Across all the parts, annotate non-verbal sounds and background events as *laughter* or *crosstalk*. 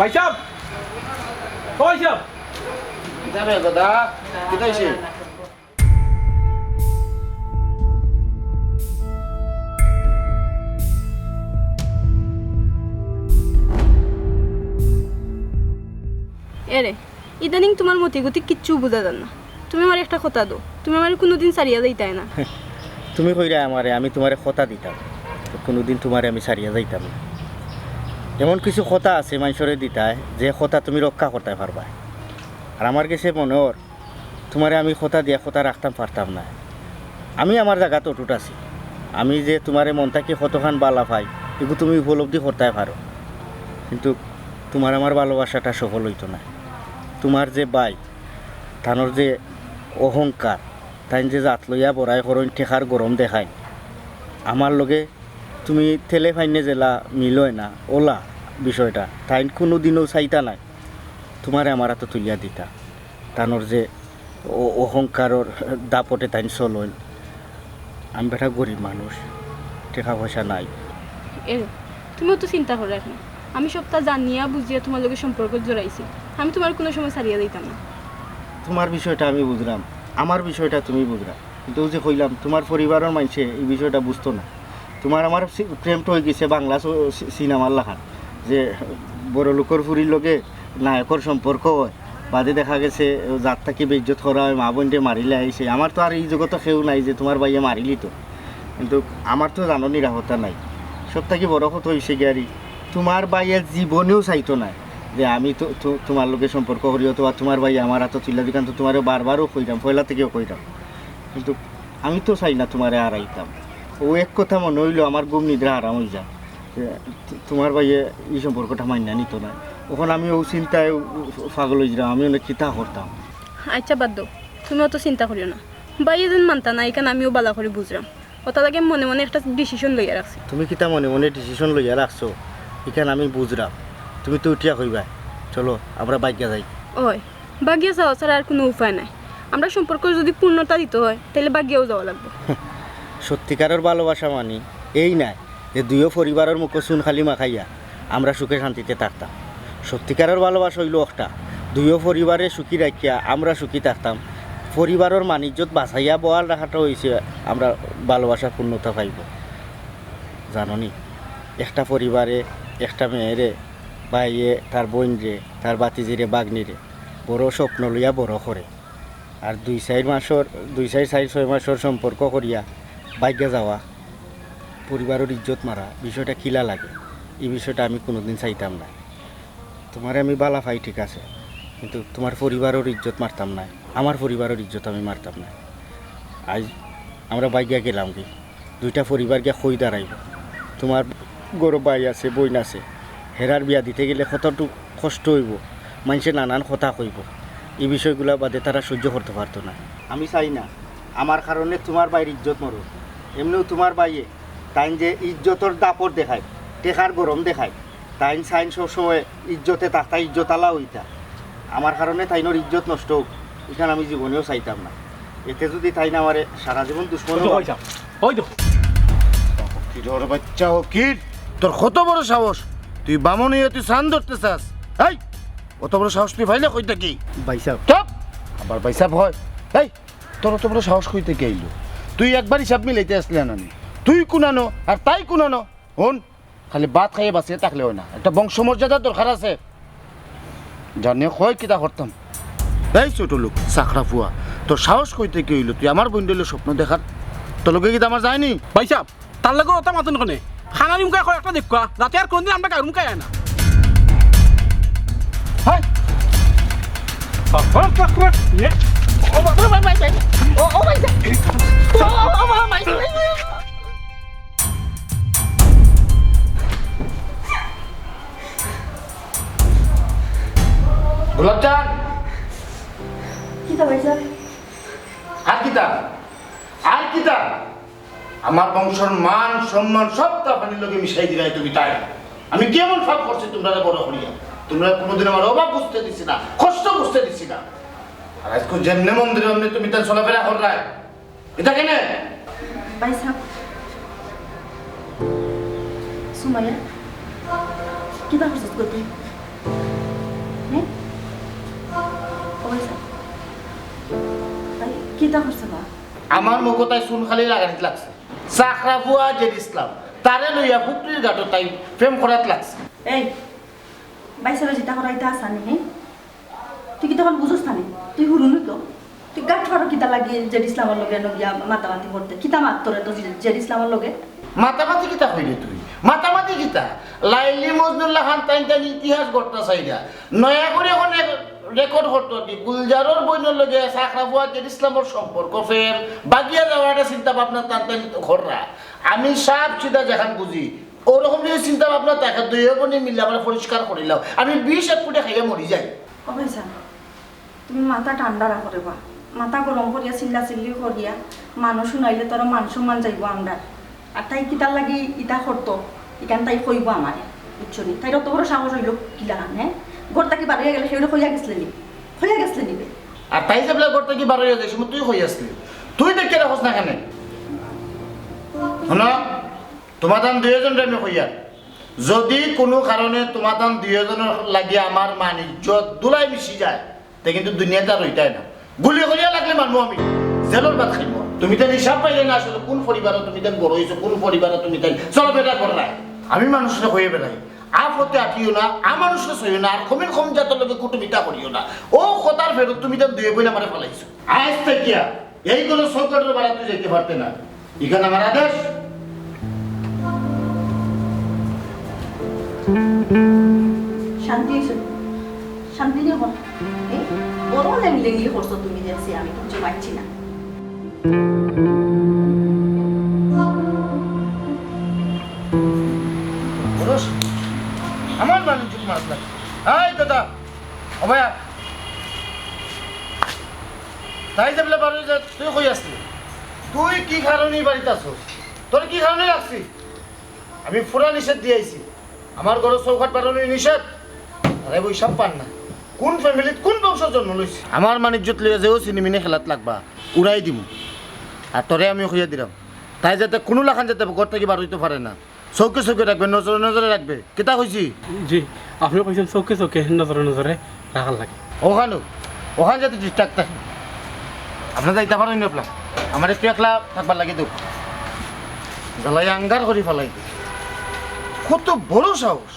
ভাই সাহেব সাহেব? যাবে দাদা কোথায় সে? এরে ইদানিং তোমার মতি গতি কিচ্ছু বোঝা যান না। তুমি আমার একটা কথা দো তুমি আমার কোনোদিন সারিয়া যাইতাই না। তুমি কইরা আমারে আমি তোমারে কথা দিতাম। কোনোদিন তোমারে আমি সারিয়া যাইতাম না। এমন কিছু কথা আছে মানুষরে দিতায় যে কথা তুমি রক্ষা করতে পারবা আর আমার কাছে মনে হর, তোমারে আমি কথা দিয়া কথা রাখতাম পারতাম না। আমি আমার জায়গাত অটুট আছি। আমি যে তোমারে মন থাকি কতখান বালা পাই এগুলো তুমি উপলব্ধি করতে পারো। কিন্তু তোমার আমার ভালোবাসাটা সফল হইতো না। তোমার যে বাই, তানোর যে অহংকার তাই যে জাত লইয়া বড়াই করইন ঠেকার গরম দেখায় আমার লগে তুমি ঠেলে ফাইনে জেলা মিলয় না, ওলা। বিষয়টা। তাই কোনো দিনও চাইতা নাই। তোমারে আমার হাতে তুলিয়া দিতা। তানোর যে অহংকারর দাপটে তাই চলইন আমি বেটা গরিব মানুষ। টাকা পয়সা নাই। এরে তুমিও তো চিন্তা করে এখন আমি সবটা জানিয়া বুঝিয়া তোমার লগে সম্পর্ক জড়াইছি। আমি তোমার কোনো সময় সারিয়া দিতাম না। তোমার বিষয়টা আমি বুঝলাম আমার বিষয়টা তুমি বুঝলাম কিন্তু যে কইলাম তোমার পরিবারের মানুষে এই বিষয়টা বুঝতো না। তোমার আমার প্রেমটা হয়ে গেছে বাংলা সিনেমার লাখান যে বড় লোকের ফুরির লগে নায়কর সম্পর্ক হয়। বাদে দেখা গেছে যার থাকি বেজ্জত করা হয়, মা বোনটে মারিলে আইছে। আমার তো আর এই জগতে কেউ নাই যে তোমার ভাইয়া মারিলি তো। কিন্তু আমার তো জানো নিরাপত্তা নাই। সব থেকে বড় কথা হয়েছে গিয়ারি তোমার ভাইয়া জীবনেও চাইতো না যে আমি তো তোমার লোকে সম্পর্ক করি, অথবা তোমার ভাই আমার হাতে তুলে দিকান তো তোমারও বারবারও কইতাম পয়লা থেকেও কইতাম কিন্তু আমি তো চাই না তোমারে হারাইতাম। ও এক কথা মনে হইল, আমার গুম নিদ্রা আরাম হয়ে যায়। যে তোমার ভাইয়ে এই সম্পর্কটা মান্যা নিত না। ওখন আমি ও চিন্তায় পাগল হয়েছিলাম আমি অনেক চিন্তা করতাম। আচ্ছা বাদ দাও। তুমি অত চিন্তা করিও না। বাই এদিন মানতা না এখানে আমিও বালা করে বুঝলাম। ওটা লাগে মনে মনে একটা ডিসিশন লইয়া রাখছি। তুমি কিতা মনে মনে ডিসিশন লইয়া রাখছো? এখানে আমি বুঝলাম। তুমি তো উঠিয়া কইবা চলো আমরা বাইকে যাই। ওই বাগিয়া যাওয়া ছাড়া আর কোনো উপায় নাই। আমরা সম্পর্ক যদি পূর্ণতা দিতে হয় তাহলে বাগিয়াও যাওয়া লাগবে। *laughs* সত্যিকারের ভালোবাসা মানি এই নাই। যে দুইও পরিবারের মুখ চুন খালি মাখাইয়া আমরা সুখে শান্তিতে থাকতাম। সত্যিকারের ভালোবাসা হইল একটা। দুইও পরিবারে সুখী রাখিয়া আমরা সুখী থাকতাম। পরিবারের মানিজ্যত বাছাইয়া বহাল রাখাটা হয়েছে আমরা ভালোবাসার পূর্ণতা পাইব। জাননি? একটা পরিবারে একটা মেয়েরে বাইয়ে তার বোন রে তার বাতিজিরে বাগনিরে বড় স্বপ্ন লইয়া বড় করে। আর দুই চার মাসর, দুই চার চার ছয় মাসর সম্পর্ক করিয়া বাইকে যাওয়া পরিবারের ইজ্জত মারা, বিষয়টা কিলা লাগে, এই বিষয়টা আমি কোনোদিন চাইতাম না। তোমার আমি বালা পাই, ঠিক আছে, কিন্তু তোমার পরিবারের ইজ্জত মারতাম না, আমার পরিবারের ইজ্জত আমি মারতাম না। আজ আমরা বাইকে গেলাম কি, দুইটা পরিবার গিয়া খই দাঁড়াইব? তোমার গরু বাই আছে, বইন আছে, হেরার বিয়া দিতে গেলে কতটুকু কষ্ট হইব? মানুষে নানান কথা কইব, এই বিষয়গুলো বাদে তারা সহ্য করতে পারতো না। আমি চাই না, আমার কারণে তোমার বাইর ইজ্জত মরো এমনিও তোমার বাইয়ে তাইন যে ইজ্জতর দাপট দেখায় টেকার গরম দেখায় তাইন সাইন সবসময় ইজ্জতে তাতা ইজ্জতালা হইতা। আমার কারণে তাইনোর ইজ্জত নষ্ট হোক এখানে আমি জীবনেও চাইতাম না। এতে যদি তাই না আমারে সারা জীবন দুশ্মন কিরোর বাচ্চা হকির তোর কত বড় সাহস? তুই বামন হইয়া তুই সান ধরতে চাস। এই অত বড় সাহস তুই ভাইলে কইতে কি? বাইসা চপ! আবার পয়সা ভয় এই তোর অত বড় সাহস কইতে কে আইলো? তুই একবার হিসাব মিলাইতে আসলি না তুই কুনানো আর তাই কুনানো হন খালি ভাত খাইয়ে বাঁচিয়ে থাকলে হয় না একটা বংশমর্যাদার দরকার আছে জানে কয় কিতা করতাম এই ছোট লোক চাকরা ফুয়া তোর সাহস কইতে কি হইল তুই আমার বন্ধুলে স্বপ্ন দেখার তোর লোকে কিতা আমার যায়নি ভাই সাহেব তার লাগে ওটা মাতুন কোনে খানা নিমকা কয় একটা দেখুয়া যাতে আর কোনদিন আমরা কারুম খাই না হাই গোলাপজান আর কিতা আর কিতা আমার বংশের মান সম্মান সব তো আপনার লোকে মিশাই দিলাই তুমি তাই। আমি কেমন ফাঁক করছি তোমরা বড় করিয়া তোমরা কোনোদিন আমার অভাব বুঝতে দিছি না কষ্ট বুঝতে দিছি না। আর আজকে যেমনে মন্দিরে অমনি তুমি তার চলাফেরা কর রায় এটা কেনে? ভাই সাহেব সুমাইয়া কিবা করছিস করতে কিতা করছে বা? আমার মুখো তাই চুন খালি লাগানিত লাগছে। চাকরা বুয়া জেদ ইসলাম তারে লইয়া পুকুরির ঘাটত তাই প্রেম করাত লাগছে। এই বাইসারে যেটা করাইতে আসানি হে? তুই কি তখন বুঝোস না? তুই হুরুনি তো? তুই গাঠ ফারো কিতা লাগিয়ে জেড ইসলামের লগে নগিয়া মাতামাতি করতে কিতা মাত তোরে তো জেড ইসলামের লগে? মাতামাতি কিতা কইলি তুই? মাতামাতি কিতা? লাইলি মজনুল্লাহ খান তাই তাই ইতিহাস গড়তা চাইরা নয়া করে এখন রেকর্ড করতো দি গুলজারর বইনের লগে বুয়া জেদ ইসলামের সম্পর্ক ফের। বাগিয়া যাওয়ার একটা চিন্তা ভাবনা তার তাই ঘররা। আমি সাপ চিন্তা যেখান বুঝি। ওরকম যদি চিন্তা ভাবনা তাকে দুই বনি মিলে আমরা পরিষ্কার করিলাম আমি বিষ এক ফুটে খাইয়া মরি যাই। তুমি মাথা ঠান্ডা রাখো রে বা মাথা গরম করিয়া, চিল্লা চিল্লি করিয়া মানুষ শুনাইলে তোর মান সম্মান যাইব আমরা আর তাই কিতার লাগি ইটা করতো ইখান তাই কইব আমারে বুঝছনি তাই অত বড় সাহস হইল, কিলা হ্যাঁ ঘর তাকে বাড়িয়ে গেলে সেগুলো হইয়া হইয়া আর তাই যে বেলা করতে কি তুই হয়ে আসলি তুই দেখে রাখস না কেন? তোমাদান দুইজন আমি হইয়া। যদি কোনো কারণে তোমাদান দুইজনের লাগি আমার মান ইজ্জত দুলাই মিশি যায়, তে কিন্তু দুনিয়াতে আর ওইটাই না। গুলি করিয়া লাগলে মানবো আমি জেলর বাদ খাইব। তুমি তো হিসাব পাইলে না আসলে কোন পরিবারে তুমি তাই বড় হয়েছো কোন পরিবারে তুমি তাই চলো বেটা কর নাই। আমি মানুষের হয়ে বেড়াই। আপ হতে আটিও না আ মানুষকে সইও না, আর কমিন কম জাতের লোকে কুটুমিতা করিও না। ও কথার ফেরত, তুমি তো দুয়ে বইলে আমার ফেলাইছো। আজ থেকে এইগুলো সংকটের বেলা তুই যেতে পারতে না। এখানে আমার আদেশ। শান্তি শান্তি এই বড় লেঙ্গি লেঙ্গি করছ তুমি দেখছি আমি কিছু পাচ্ছি না। মাছ দাদা ও ভাইয়া তাই যে বলে পারো যে তুই কই আসলি? তুই কি কারণে বাড়িতে আসো তোর কি কারণে লাগছি আমি পুরা নিষেধ দিয়েছি আমার ঘরে চৌখাট বাড়ানোর নিষেধ, আরে সব পান না। কোন ফ্যামিলিত কোন বংশ জন্ম লইছে আমার মানিজ্যত লইয়া যেও চিনিমিনে খেলাত লাগবা। উড়াই দিমু। আর তোরে আমি খুঁজে দিলাম তাই যাতে কোনো লাখান যাতে ঘর থেকে বার হইতে পারে না। চৌকে চৌকে রাখবে নজরে নজরে রাখবে। কেটা কইছি জি আপনি কইছেন চৌকে চৌকে নজরে নজরে রাখার লাগে। ওখানো ওখান যাতে ঠিকঠাক থাকে। আপনার যাইতে পারেন না আমার একটু একলা থাকবার লাগে তো জ্বালাই আঙ্গার করে ফেলাই কত বড় সাহস।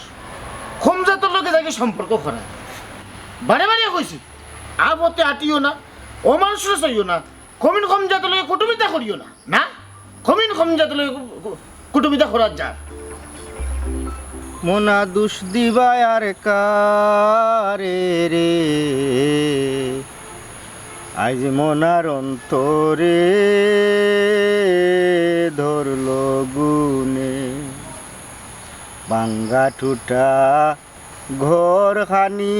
কম জাতের লোকে যাকে সম্পর্ক করা বারে বারে কইছি আপতে আটিও না অমানুষের চাইও না কমিন কম জাতের লোকে কুটুমিতা করিও না। না কমিন কম জাতের লোকে কুটুমিতা করার যা। মোনা দুষ দিবাই আর কারে রে। আজ মনার অন্তরে ধরল গুনে বাঙ্গা টুটা ঘর খানি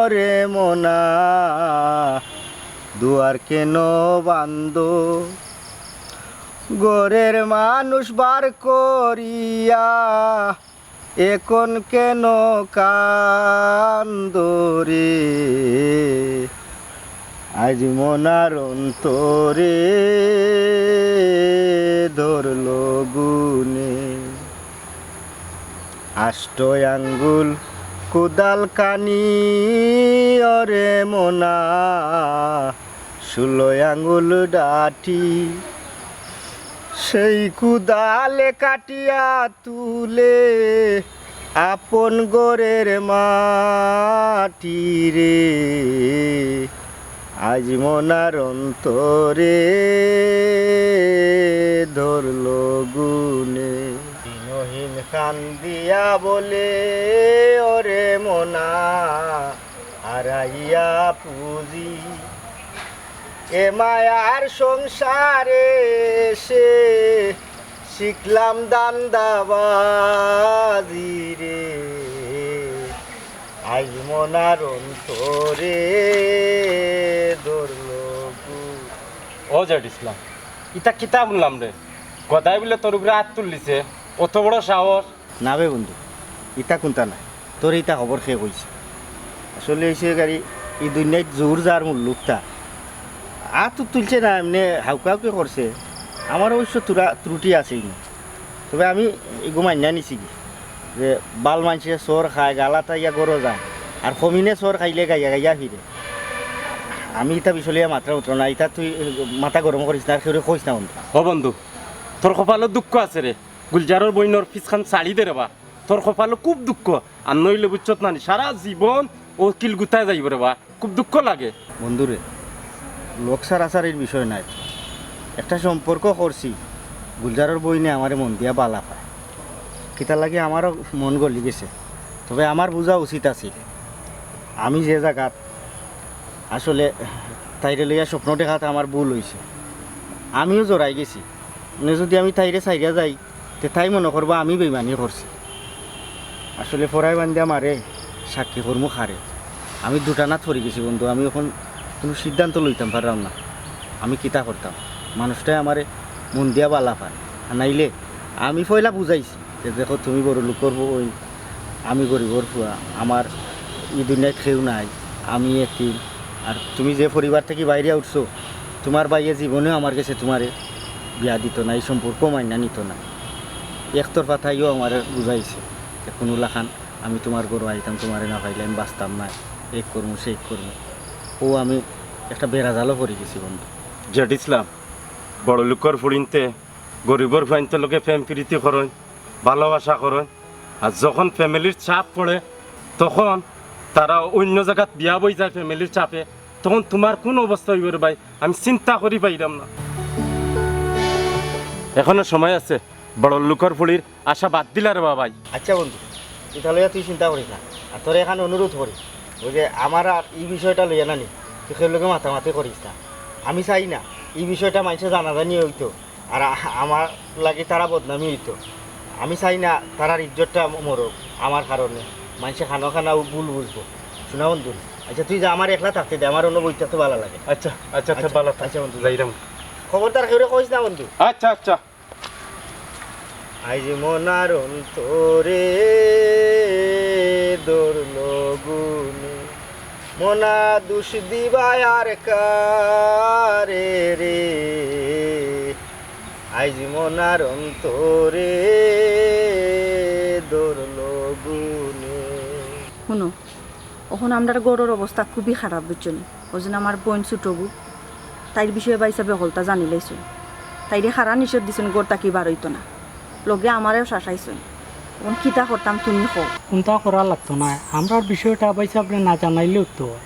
অরে মোনা, দুয়ার কেন বান্দ গরের মানুষ বার করিয়া এখন কেন কান্দরে? আজ মনার অন্তরে ধরল গুনে আষ্ট আঙ্গুল কুদাল কানি, অরে মোনা। ষোলো আঙ্গুল ডাটি সেই কুদালে কাটিয়া তুলে আপন গোরের মাটি রে। আজ মনার অন্তরে ধরল গুনে দিনহীন কান্দিয়া বলে, ওরে মোনা, হারাইয়া পুঁজি এ মায়ার সংসারে সে শিখলাম দান্দাবাজি রে। আজ মনার অন্তরে ধরল ও জেড ইসলাম ইতা কিতা শুনলাম রে? গদাই বলে তোর উপরে হাত তুললিছে অত বড় সাহস। না বে বন্ধু ইটা কোনটা নাই তোর ইটা খবর খেয়ে কইছে? আসলে এসে গাড়ি এই দুনিয়ায় জোর যার মূল লোকটা। আর তো তুলছে না এমনি হাউকা হাউকে করছে। আমার অবশ্য তুরা ত্রুটি আছেই। না তবে আমি এগো মান্যা নিছি কি যে বাল মানুষে চোর খায় গালাটা ইয়া গরো যায় আর কমিনে চোর খাইলে গাইয়া গাইয়া ফিরে আমি ইটা বিষয়ে মাত্রা উত্তর না ইতা তুই মাথা গরম করিস না সেটা কইস না বন্ধু। ও বন্ধু তোর কপালত দুঃখ আছে রে গুলজারর বইনর পিছখান চালি দে রেবা তোর কপালো খুব দুঃখ। আর নইলে বুঝছত নানি সারা জীবন ও কিল গুতায় যাইব রেবা খুব দুঃখ লাগে। বন্ধুরে লোকসার আচারের বিষয় নাই। একটা সম্পর্ক করছি, গুলজারের বইনে আমার মন দিয়া বালা পায়। কিতা লাগে আমারও মন গলি গেছে, তবে আমার বোঝা উচিত আছিল আমি যে জায়গাত আসলে তাইরে লইয়া স্বপ্ন দেখাতে আমার ভুল হয়েছে আমিও জড়াই গেছি যদি আমি তাইরে চাইরা যাই, তে তাই মনে করব আমি বেমানি করছি। আসলে ফরাই বান্ধিয়া মারে সাক্ষী কর্ম খারে। আমি দুটা না থরি গেছি বন্ধু, আমি এখন কোনো সিদ্ধান্ত লইতাম পারলাম না। আমি কিতা করতাম? মানুষটাই আমারে মন দিয়া বালা পায়। নাইলে আমি পয়লা বুঝাইছি যে দেখো, তুমি বড় লোক করব, ওই আমি গরিবর ফুয়া, আমার এই দুনিয়ায় খেউ নাই, আমি একটি আর তুমি যে পরিবার থেকে বাইরে উঠছো, তোমার বাইরে জীবনেও আমার কাছে তোমারে বিয়া দিত না, এই সম্পর্ক মাইনা নিত না। একতরফা তাইও আমার বুঝাইছে কোনো লাখান আমি তোমার গরু আইতাম, তোমারে না পাইলে আমি বাঁচতাম না। এক করব সেই করব ও আমি একটা বেড়া জালও পড়ে গেছি বন্ধু। জেড ইসলাম বড় লোকর ফুড়িনতে গরিবর ফাইনতে লোকে প্রেম প্রীতি করেন ভালোবাসা করেন। আর যখন ফ্যামিলির চাপ পড়ে তখন তারা অন্য জায়গাত বিয়া বই যায় ফ্যামিলির চাপে তখন তোমার কোন অবস্থা হইব ভাই? আমি চিন্তা করি পাইলাম না। এখনও সময় আছে বড় লোকর ফুড়ির আশা বাদ দিলা রে ভাই আচ্ছা বন্ধু এটা লইয়া তুই চিন্তা করিস না। আর তোর এখানে অনুরোধ করি ওই যে আমার আর এই বিষয়টা লইয়া নানি তুই সেই লোকে মাতামাতি করিস না আমি চাই না এই বিষয়টা মানুষে জানাজানি হইতো আর আমার লাগে তারা বদনামি হইতো আমি চাই না তারার ইজ্জতটা মরক আমার কারণে মানুষে খানা খানা ভুল বুঝব শোনা বন্ধু? আচ্ছা তুই যে আমার একলা থাকতে দে আমার অন্য বইতে তো ভালো লাগে। আচ্ছা আচ্ছা আচ্ছা, ভালো আচ্ছা বন্ধু। যাইরাম খবরদার কেউ কইস না বন্ধু। আচ্ছা আচ্ছা। আইজ মনার অন্তরে মনা দুষ দিবায় আর কারে রে। আইজ মনার অন্তরে দৌড়লো গুনে। শুনো এখন আমরা গরুর অবস্থা খুবই খারাপ বুঝছেন? ওই জন্য আমার বোন ছুটবু তাইর বিষয়ে বা হিসাবে হলতা জানি লাইছুন। তাইরে খারা নিষেধ দিছেন গড় তাকি বার না। লগে আমারেও শাসাইছুন। এখন কিতা করতাম তুমি কো কোনটা করা লাগতো না আমরার বিষয়টা বাইসে আপনি না জানাইলেও তো। হয়।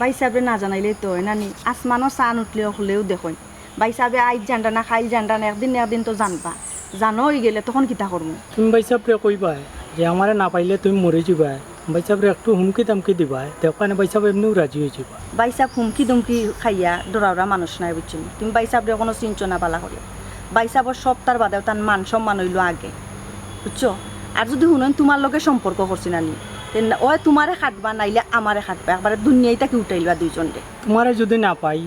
বাই সাহেবে না জানাইলে তো হয় নানি আসমানও চান উঠলেও হলেও দেখুন। বাই সাহেবে আইজ জানটা না খাইল জানটা না একদিন না একদিন তো জানবা জানো হয়ে গেলে তখন কিতা করব তুমি বাইসে আপনি কইবা যে আমারে না পাইলে তুমি মরে যাবা বাইসে আপনি একটু হুমকি তামকি দিবা দেখানে বাইসে এমনিও রাজি হয়ে যাবা। বাই সাহেব হুমকি দুমকি খাইয়া দৌড়াওড়া মানুষ নাই বুঝছেন তুমি বাই সাহেব কোনো চিঞ্চনা বালা করিও বাই সাহেবর সপ্তাহ বাদেও তার মান সম্মান হইল আগে। বুঝছ আর যদি শুনেন তোমার লগে সম্পর্ক করছি নানি। তেন ও তোমারে খাটবা নাইলে আমারে খাটবা একবারে দুনিয়ায় তাকে উঠাইলবা দুইজন রে তোমারে যদি না পাই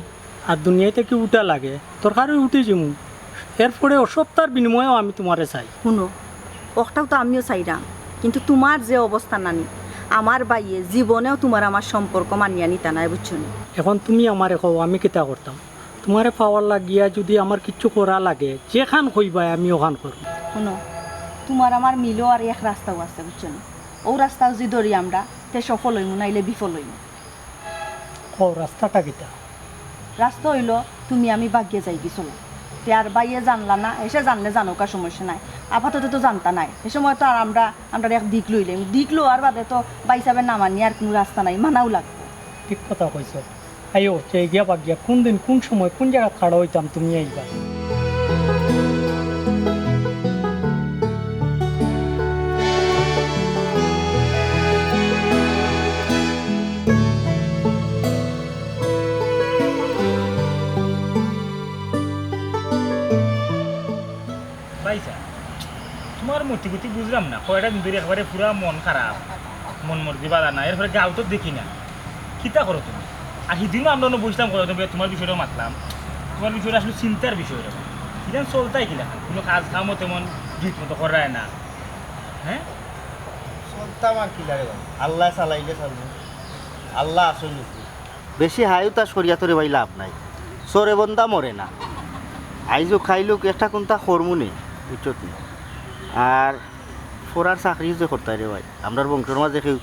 আর দুনিয়ায় থেকে উঠা লাগে দরকার উঠে যাব এরপরে অসপ্তাহের বিনিময়েও আমি তোমারে চাই। শুনো ওটাও তো আমিও চাইরাম কিন্তু তোমার যে অবস্থা নানি আমার বাইয়ে জীবনেও তোমার আমার সম্পর্ক মানিয়া নিতা নাই বুঝছ এখন তুমি আমারে কও আমি কিতা করতাম তোমারে পাওয়ার লাগিয়া যদি আমার কিচ্ছু করা লাগে যেখান কইবা আমি ওখান করব শুনো তোমার আমার মিলও আর এক রাস্তাও আছে বুঝছ নি? ও রাস্তাও যদি ধরি আমরা তে সফল হইমু নাইলে বিফল হইমু। ও রাস্তাটা কিতা? রাস্তা হইল তুমি আমি বাগিয়ে যাই কি চলো তে আর বাইয়ে জানলা না এসে জানলে জানো কার সমস্যা নাই। আপাতত তো জানতা নাই। এ সময় তো আর আমরা আমরা এক দিক লইলাম দিক লোয়ার বাদে তো বাইসাবে নামানি আর কোনো রাস্তা নাই মানাও লাগবে। ঠিক কথা কইছ। আইও যে গিয়া বা গিয়া কোন দিন কোন সময় কোন জায়গা খাড়া হইতাম তুমি আইবা মতি গতি বুঝলাম না। কয়টা দিন ধরে একবারে পুরা মন খারাপ মন মর্জি বাধা না এরপরে গাও তো দেখি না। কিতা করো তুমি? আর সেদিনও আমরা বুঝলাম করো তুমি তোমার বিষয়টা মাতলাম। তোমার বিষয়টা আসলে চিন্তার বিষয় এটা সেদিন চলতাই কিনা কোনো কাজ কামও তেমন ঠিক মতো করায় না। হ্যাঁ? চলতাম আর কি লাগে আল্লাহ চালাইলে চালবো। আল্লাহ আসল বেশি হাইও তার সরিয়াতরে ভাই লাভ নাই। সরে বন্দা মরে না। আইজো খাইলুক একটা কোনটা খরমু নেই। বুঝছত নি আর ফোরার চাকরি যে করতে রে ভাই আমরার বংশের মাঝে কেউ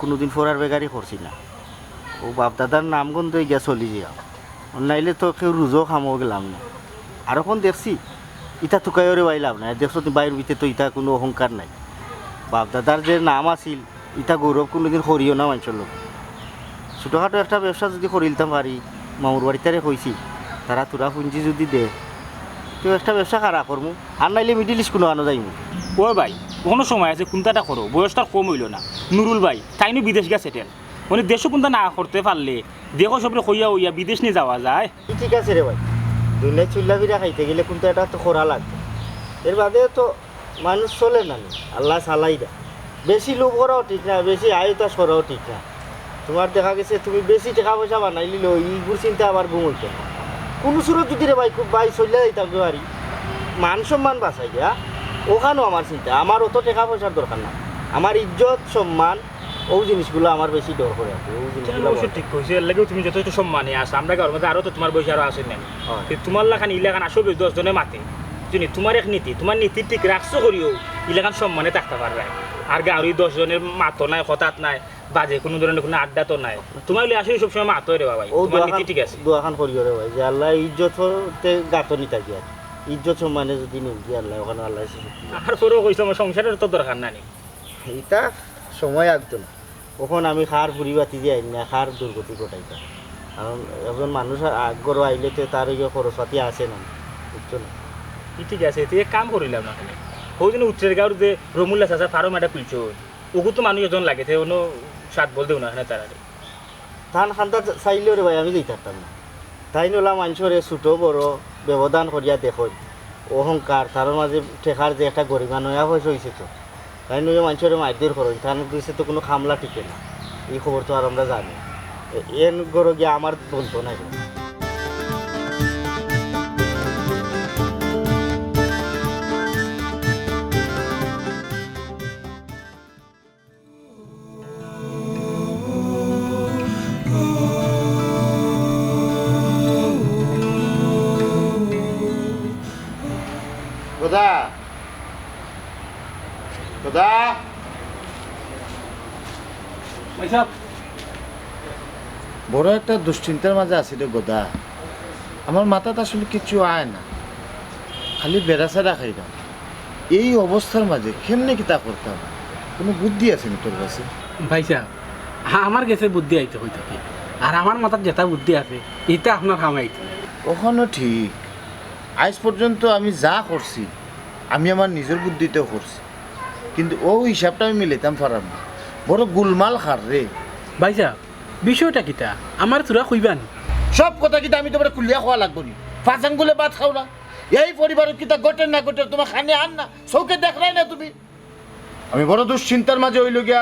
কোনোদিন ফোরার বেগারি করছি না। ও বাপ দাদার নাম গন্ধ গিয়া চলি যা নাইলে তো কেউ রুজো খামো গেলাম না। আর এখন দেখছি, ইটা তুকাইরে ভাই লাভ নাই। দেখছ তুমি বাইরের ভিতরে তো ইটা কোনো অহংকার নাই। বাপ দাদার যে নাম আছিল, ইটা গৌরব কোনোদিন করিও না মানুষের লোক। ছোটোখাটো একটা ব্যবসা যদি করিলতাম পারি মামুর বাড়িতে কইছি, তারা তোরা পুঞ্জি যদি দে তো একটা ব্যবসা খারা করমু। আর নাইলে মিডিল স্কুল আনো যাইমু। ও ভাই কোনো সময় আছে কোনটাটা করো? বয়সটা কম হইল না। নুরুল ভাই তাইনো বিদেশ গা সেটেল মানে দেশও কোনটা না করতে পারলে দেখো সবরে হইয়া হইয়া বিদেশ নিয়ে যাওয়া যায়। ঠিক আছে রে ভাই। দুনিয়ায় চুল্লা বিরা খাইতে গেলে কিন্তু এটা তো খোরা লাগবে। এর বাদে তো মানুষ চলে না। আল্লাহ চালাই দা বেশি লোভ করাও ঠিক না বেশি আয়তাস করাও ঠিক না। তোমার দেখা গেছে তুমি বেশি টাকা পয়সা বানাই নিল এইগুলো চিন্তা আবার ঘুমইতে না। কোনো সুরত যদি রে ভাই খুব ভাই চলে যাইতাম পারি মান সম্মান বাঁচাই গিয়া ওখানেও আমার চিন্তা আমার অত টাকা পয়সার দরকার না আমার ইজ্জত সম্মান ও জিনিসগুলো আমার বেশি দরকার আছে ও জিনিসগুলো ঠিক কইছে এর লাগেও তুমি যথেষ্ট সম্মানে আছো। আমরা গাঁর মধ্যে আরও তো তোমার বয়স আরও আসেন না তোমার লাখান ইলাকান আসবে দশ জনে মাতে জানি তোমার এক নীতি তোমার নীতি ঠিক রাখছো করিও ইলাকান সম্মানে থাকতে পারবে। আর গাঁরি দশ জনের মাতো নাই হঠাৎ নাই। বাজে কোনো ধরনের কোনো আড্ডা তো নাই। তোমার হলে আসলে সবসময় মাতো রে বাবা ও তোমার নীতি ঠিক আছে? দোয়াখান করিও রে ভাই যে আল্লাহ ইজ্জততে গাঁথনি থাকি আর। ইজ্জত সম্মানে যদি নিমকি আল্লাহ ওখানে আল্লাহ। আর পরেও কইছো আমার সংসারের তো দরকার নাই। এইটা সময় আগতো না। কখন আমি খার ফুরি বাতি দিয়ে আইন না খার দুর্গতি ঘটাইতাম কারণ একজন মানুষ আগ্রহ আইলে তো তার ওই খরচ পাতি আছে না বুঝছ না? ঠিক আছে? তুই এক কাম করিলাম না ওই জন্য উত্তরের গাঁর যে রমুল্লা চাচা ফার্ম একটা খুলছো ওগু তো মানুষ এজন লাগে তে সাত বল দেও না হ্যাঁ ধান খান্তা চাইলেও রে ভাই, আমি দিই থাকতাম না। তাই নোলা মানুষরে ছোটো বড় ব্যবধান করিয়া দেখো অহংকার তার মাঝে ঠেকার যে একটা গরিমা নয়া হয়েছে হয়েছে তো তাই নয় মানুষের মারধর করো তার দিয়েছে তো কোনো খামলা টিকে না। এই খবর তো আর আমরা জানি। এর গরো গিয়ে আমার বলতো না গোদা পয়সা বড় একটা দুশ্চিন্তার মাঝে আছি রে গোদা। আমার মাথাতে আসলে কিছু আয় না। খালি বেড়াচারা খাইলাম এই অবস্থার মাঝে কেমনে কিতা করতাম? কোনো বুদ্ধি আছে নি তোর কাছে? ভাই সাহেব আমার গেছে বুদ্ধি আইতে থাকে আর আমার মাথার যেটা বুদ্ধি আছে এটা আপনার কাম আইতে ওখানে ঠিক। আজ পর্যন্ত আমি যা করছি আমি আমার নিজের বুদ্ধিতেও করছি। কিন্তু ও হিসাবটা আমি মিলাইতাম পারাম না। বড় গুলমাল খার রে। ভাই সাহেব বিষয়টা কিটা আমার তোরা কইবান। সব কথা কিন্তু আমি তোমার খুলিয়া খাওয়া লাগবো নি। পাঁচ আঙ্গুলে ভাত খাও না। এই পরিবারের কিতা গোটে না গোটে তোমার খানে আন না। চৌকে দেখলাই না তুমি। আমি বড় দুশ্চিন্তার মাঝে হইল গিয়া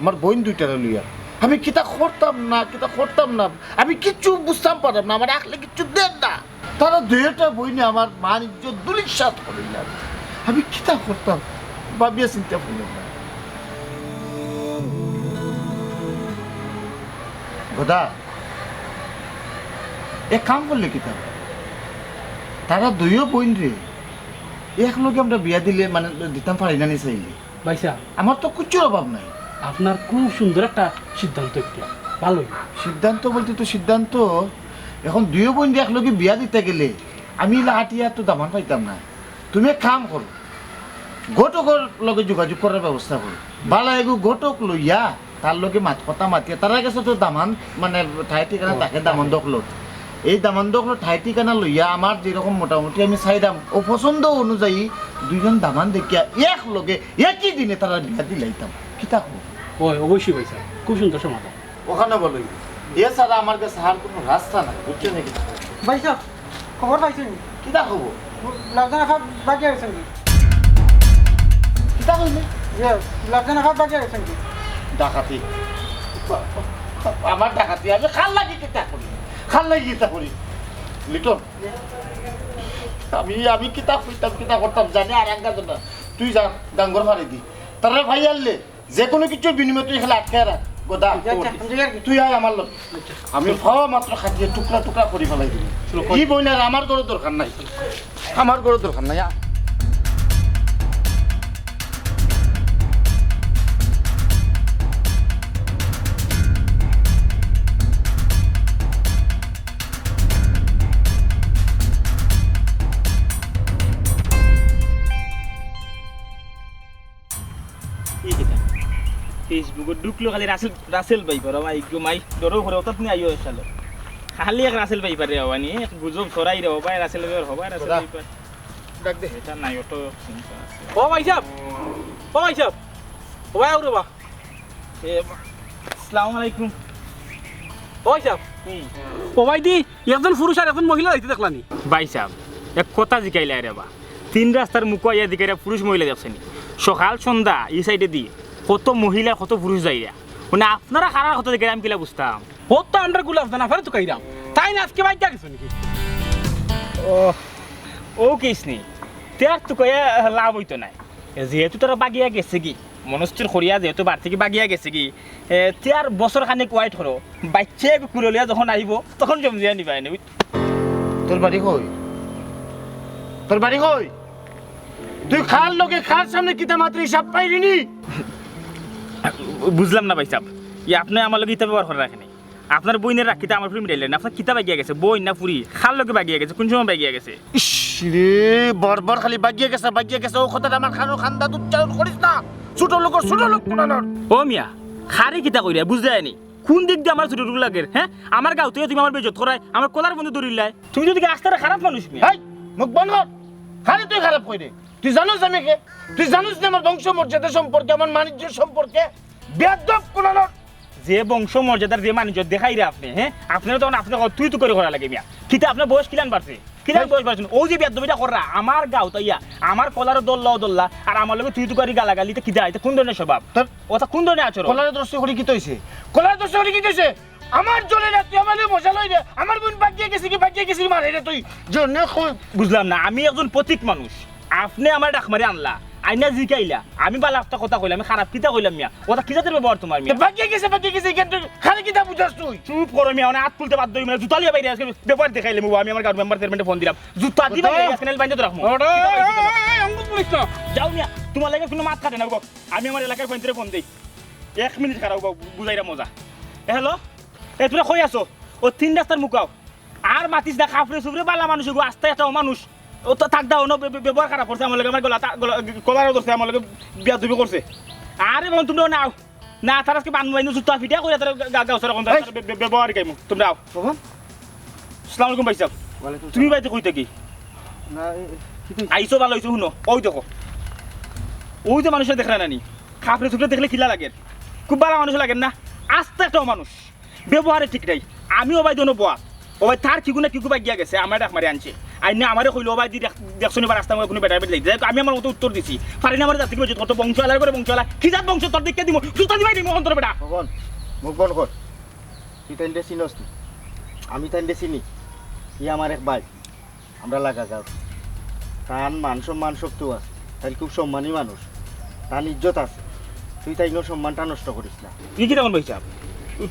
আমার বোন দুইটার লইয়া। আমি কিতা করতাম না কিতা করতাম না। আমি কিচ্ছু বুঝতাম পারতাম না। আমার আসলে কিচ্ছু দেন না। তারা দুইটা বইনে আমার মান ইজ্জত দুলিশাত করিলাম আমি কিতা করতাম? ভাবিয়া চিন্তা করলাম না গোদা এক কাম করলে কিতা তারা দুইও বোন রে। একলগে আমরা বিয়া দিলে মানে দিতাম পারি না নি চাইলে। ভাই সাহেব আমার তো কিচ্ছুর অভাব নাই। আপনার খুব সুন্দর একটা সিদ্ধান্ত একটা। ভালোই সিদ্ধান্ত বলতে তো সিদ্ধান্ত এখন দুইও বোন দিয়ে একলগে বিয়া দিতে গেলে আমি লাহাটিয়া তো দামান পাইতাম না। তুমি এক কাম করো ঘটকর লগে যোগাযোগ করার ব্যবস্থা করো বালা এগো ঘটক লইয়া তার লগে মাত কথা মাতিয়া তার কাছে তো দামান মানে ঠাই ঠিকানা তাকে দামান দখলত এই দামান দখলত ঠাই ঠিকানা লইয়া আমার যেরকম মোটামুটি আমি চাইদাম ও পছন্দ অনুযায়ী দুইজন দামান দেখিয়া এক লগে একই দিনে তারা বিয়া দিলাইতাম কিতা করব ওই অবশ্যই ভাই সাহেব খুব সুন্দর সমাধান। ওখানে বলো এ ছাড়া আমার কাছে আর কোনো রাস্তা নাই বুঝছ নাকি? ভাই খবর পাইছেন কিতা খবর লাভজান আফা বাকি আছেন ডাকাতি। আমার ডাকাতি আমি খাল লাগি কিতা করি। খাল লাগি কিতা করি। লিটন আমি আমি কিতা কইতাম কিতা করতাম জানি আর আঙ্গা না তুই যা ডাঙ্গর মারি দি। তারা ভাই আনলে যে কোনো কিছুর বিনিময় তুই খালি আটকে রাখ। গোদা তুই আয় আমার লোক আমি খাওয়া মাত্র খাটিয়ে টুকরা টুকরা করে ফেলাই দিবি। কি বইনার আমার কোনো দরকার নাই। আমার কোনো দরকার নাই ফেসবুকত ঢুকলো খালি রাসেল রাসেল পাইপার মাই গো মাই ডরো করে অতত নি আইও এসালো খালি এক রাসেল পাইপার রে হবানি এক গুজব ছড়াই রে হবাই রাসেল পাইপার হবাই রাসেল ডাক দে। এটা নাই অত চিন্তা আছে। ও ভাই সাহেব ও ভাই সাহেব ও ভাই আউরে বা এ, আসসালামু আলাইকুম। ও ভাই সাহেব ও ভাই দি একজন পুরুষ আর একজন মহিলা যাইতে দেখলানি। ভাই সাহেব এক কথা জিকাইলে রে বা। তিন রাস্তার মুখ ইয়া দিকে পুরুষ মহিলা যাচ্ছেনি সকাল সন্ধ্যা এই সাইডে দিয়ে কত মহিলা, কত পুরুষ যাইয়া মানে আপনারা খারাপ কথা দিকে আমি কিলা বুঝতাম। ও তো আন্ডার গুলাব জানা ফেরে তো কাইরাম তাই না, আজকে বাইক গেছো নাকি? ও ও কেস নেই তার তো কয়ে লাভ হইতো নাই। যেহেতু তারা বাগিয়া গেছে কি মনস্থির করিয়া যেহেতু বার থেকে বাগিয়া গেছে কি তার বছর খানেক ওয়াইট করো বাচ্চা কুরলিয়া যখন আইব তখন জমজিয়া নিবা এনে তোর বাড়ি কই? তোর বাড়ি কই? তুই খাল লোকে খাল সামনে কিতা মাত্র হিসাব পাইলি নি? বুঝলাম না ভাই সাহেব ই আপনি আমার লগে কিতাব ব্যবহার করে রাখেন আপনার বইনের রাখিতে আমার ফুরি মিলাইলেন আপনার কিতাব বাগিয়া গেছে? বই না ফুরি? খাল লোকে বাগিয়া গেছে? কোন সময় বাগিয়া গেছে? ইস রে বরবর খালি বাগিয়ে গেছে বাগিয়ে গেছে। ও কথাটা আমার খানো খান্দা উচ্চারণ করিস না। ছোট লোক ছোট লোক কোনানোর। ও মিয়া খারি কিতা কইরা বুঝতে যায়নি কোন দিক দিয়ে আমার ছোট লাগে? হ্যাঁ? আমার গাঁও থেকে তুমি আমার বেজত করাই আমার কলার বন্ধু ধরিলাই তুমি যদি আস্তারে খারাপ মানুষ মিয়া। মুখ বন্ধ কর। তুই খারাপ কই রে? তুই জানোস আমি কে? তুই জানোস না আমার বংশ মর্যাদা সম্পর্কে আমার বাণিজ্য সম্পর্কে? বেদব কোনানোর যে বংশ মর্যাদার যে মানুষ দেখাই রে আপনি হ্যাঁ? আপনারা তখন আপনার তুই তো করে করা লাগে মিয়া। কিতা আপনার বয়স কিলান বাড়ছে? কিলান বয়স বাড়ছে? ও যে বেদবিটা করা আমার গাঁও তাইয়া আমার কলার দল্লা দল্লা আর আমার লগে তুই তুই করি গালাগালি তো কিতা এটা কোন ধরনের স্বভাব? তোর- ওটা কোন ধরনের আচরণ? কলারে দর্শ করি কি তৈছে? কলারে দর্শ করি কি তৈছে? আমার জলে না তুই আমার মজা লই রে আমার বোন বাগিয়ে গেছে কি বাগিয়ে গেছে কি মারে রে তুই? জনে কই বুঝলাম না আমি একজন প্রতীক মানুষ। আপনি আমার ডাক মারি আনলা। আইনা জিকাইলা আমি বালা একটা কথা কইলাম আমি খারাপ কিতা কইলাম মিয়া? ওটা কিতাতের ব্যবহার তোমার মিয়া? বাগিয়ে গেছে বাগিয়ে গেছে কেন খালি কিতা বুঝাস তুই? চুপ করো মিয়া মানে হাত তুলতে বাধ্য হই মানে জুতা লিয়ে বাইরে আজকে ব্যাপার দেখাইলে মুবা আমি আমার গার্ড মেম্বার চেয়ারম্যানে ফোন দিলাম। জুতা দিবা আজকে নাইলে বাইরে তো রাখব। যাও মিয়া তোমার লাগে কোনো মাত কাটে না গো আমি আমার এলাকার ফোন ফোন দেই। এক মিনিট খারাপ গো বুঝাইরা মজা। এ হ্যালো? এ তোরা কই আছো? ও তিন রাস্তার মুখাও আর মাতিস না খাফরে সুফরে বালা মানুষ গো আস্তে একটা মানুষ ও তো থাক দাও ব্যবহার খারাপ করছে আমার লাগে আমার গলা তা- গলা- কলারও ধরছে আমার লাগে বিয়া দুবি করছে। আরে বোন তুমি নাও। না তার আজকে বান্ধব বাইনু জুতা ফিটিয়া করে তার গাও সারা ব্যবহার কাইমু তোমরা আও আলাইকুম ভাই সাহেব তুমি বাইতে কইতে কি? না আইসো ভালো হইছো শুনো। ওই দেখো। ওই যে মানুষের দেখলে নানি। খাপড়ে ছুপড়ে দেখলে খিলা লাগে। খুব ভালো মানুষ লাগে না। আস্তে একটা মানুষ। ব্যবহারে ঠিক নাই। আমিও ওবাই দোনো বয়া ওবাই তার কি গুণে কি গুবাই গিয়া গেছে আমার ডাক মারি আনছে। আইনে আমারে কইলো ওবাই দি দেখছ নিবার রাস্তা কোনো বেটার বেটার যাই আমি আমার মতো উত্তর দিছি। পারি না আমার জাতি কইছে কত বংশ আলার করে বংশ আলা কি জাত বংশ তোর দিকে দিমু জুতা দিবাই দিমু অন্তর বেটা। ভগবান বন্ধ কর তুই তাইলে চিনস তুই আমি তাইলে চিনি। ই আমার এক ভাই। আমরা লাগা যাও তার মান সম্মান শক্তিও আছে। তাই খুব সম্মানী মানুষ তার ইজ্জত আছে। তুই তাই সম্মানটা নষ্ট করিস না। কি কি তেমন ভাইসাব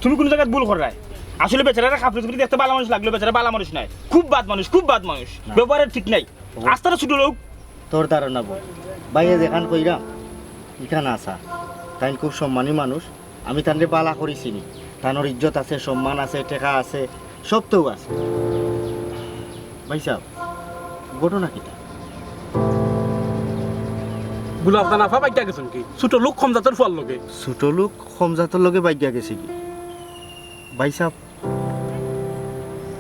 তুমি কোনো জায়গায় ভুল করাই আসলে বেচারা খাপড়ে ছুপড়ে দেখতে ভালো মানুষ লাগল বেচারা ভালো মানুষ নাই খুব বাদ মানুষ খুব বাদ মানুষ। ব্যবহারের ঠিক নাই। রাস্তাটা ছোট লোক। তোর ধারণা বল। ভাইয়া যেখান কইরাম এখানে আসা। তাই খুব সম্মানী মানুষ। আমি তানরে বালা করি চিনি। তানোর ইজ্জত আছে সম্মান আছে টেকা আছে সব তো আছে। ভাই সাহেব ঘটনা কিটা গুলাব জানা ফা বাইক গেছেন কি ছোট লোক কম জাতের ফল লগে। ছোট লোক সমজাতর লগে বাইগা গেছে কি? ভাই সাহেব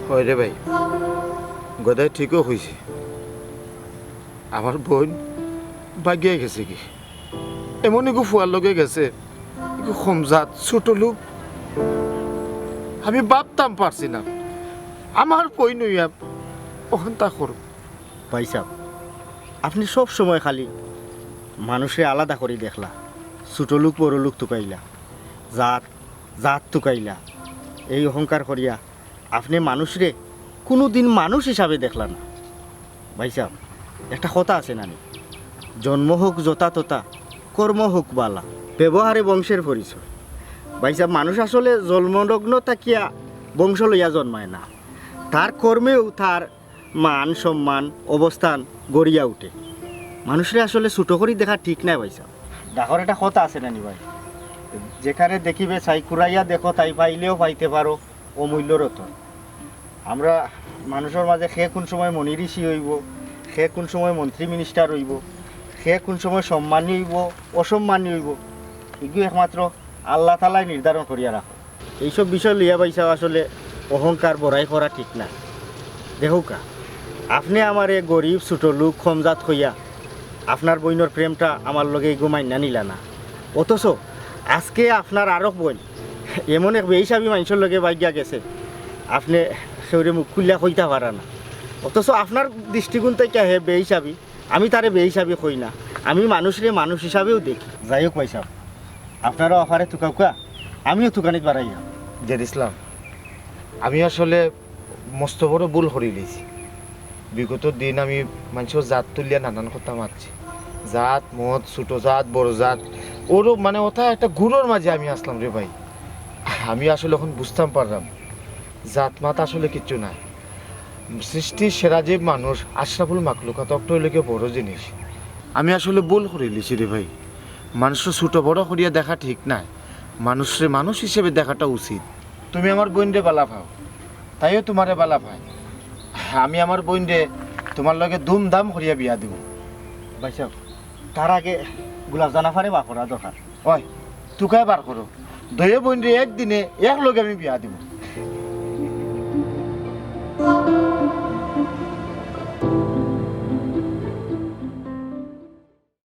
হয় রে ভাই? গদাই ঠিকও হয়েছে আমার বোন বাগিয়ে গেছে কি? এমন একু ফুয়ার লগে গেছে সমজাত ছোট লোক। আমি ভাবতাম পারছি না। আমার বই নইয়া ওখান তা করব ভাই সাহেব আপনি সব সময় খালি মানুষে আলাদা করে দেখলা। ছোট লোক, বড় লোক তুকাইলা জাত জাত তুকাইলা এই অহংকার করিয়া আপনি মানুষরে কোনো দিন মানুষ হিসাবে দেখলা না। ভাই সাহেব, একটা কথা আছে নানি। জন্ম হোক যথা তথা, কর্ম হোক বালা, ব্যবহারে বংশের পরিচয়। ভাই সাহেব, মানুষ আসলে জন্মলগ্ন তাকিয়া বংশ লইয়া জন্মায় না। তার কর্মেও তার মান, সম্মান, অবস্থান গড়িয়া উঠে। মানুষের আসলে ছোট করি দেখা ঠিক নাই ভাই সাহেব। ডাকর একটা কথা আছে নানি ভাই। যেখানে দেখিবে চাই কুড়াইয়া দেখো, তাই পাইলেও পাইতে পারো অমূল্য রতন আমরা মানুষের মাঝে সে কোন সময় মনি ঋষি হইব, সে কোন সময় মন্ত্রী মিনিস্টার হইব, সে কোন সময় সম্মানী হইব, অসম্মানী হইব, এগুলো একমাত্র আল্লাহ তালাই নির্ধারণ করিয়া রাখো। এইসব বিষয় লিয়া পাইসাও আসলে অহংকার বড়াই করা ঠিক না। দেখুকা, আপনি আমার এ গরিব ছোট লোক খমজাত হইয়া আপনার বইনের প্রেমটা আমার লগে ঘুমাই না নিলা না। অথচ আজকে আপনার আরও বোন এমন এক বেহিসাবি মানুষের লগে বাইগিয়া গেছে। আপনি সেউরে মুখ খুলিয়া কইতা পারা না। অথচ আপনার দৃষ্টিকোণ থেকে হে বেহিসাবি, আমি তারে বেহিসাবি কই না। আমি মানুষরে মানুষ হিসাবেও দেখি। যাই হোক পয়সা আপনারা অফারে থুকাউকা আমিও থুকানিত বাড়াইয়া জেদ ইসলাম, আমি আসলে মস্ত বড় ভুল করি লেছি বিগত দিন আমি মানুষের জাত তুলিয়া নানান কথা মারছি। জাত, মদ, ছোট জাত, বড় জাত। ওরও মানে ওটা একটা গুড়োর মাঝে আমি আসলাম রে ভাই। আমি আসলে এখন বুঝতাম পারলাম। জাত মাত আসলে কিচ্ছু নাই। সৃষ্টির সেরা যে মানুষ, আশরাফুল মাকলুকাত অক্ট হইলে বড় জিনিস। আমি আসলে ভুল করে লিছি রে ভাই। মানুষের ছোট বড় করিয়া দেখা ঠিক নাই মানুষরে মানুষ হিসেবে দেখাটা উচিত। তুমি আমার বোনরে বালা পাও। তাইও তোমারে বালা পাই আমি আমার বোনরে তোমার লগে দুমদাম করিয়া বিয়া দিব। পয়সা তার আগে গোলাপ জানা ফারে বা করা দরকার ওই তুকায় বার করো দয়ে বন্ধু একদিনে এক লগে আমি বিয়া দিব।